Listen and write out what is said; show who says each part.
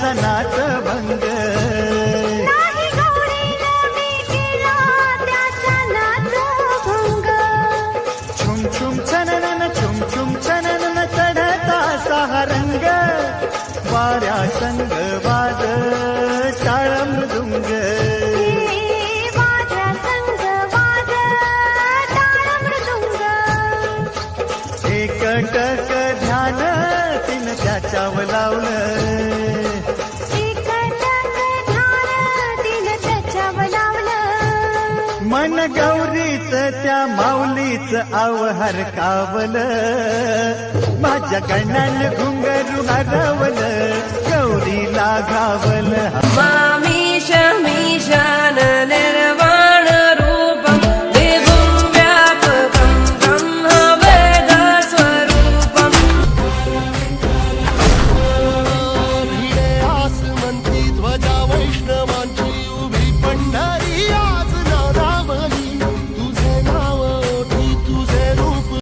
Speaker 1: सणाच भंग. छुम छुम छनन छुम छुम छनन चढता सहारंग वाऱ्या संग वाद टाळम दुंग. एकटक ध्यान तिनं त्याच्यावर लावलं. मन गौरीच त्या माऊलीच आवहर कावल. माझ्या कण्यान घुंगरू हरवलं गौरीला घावलं.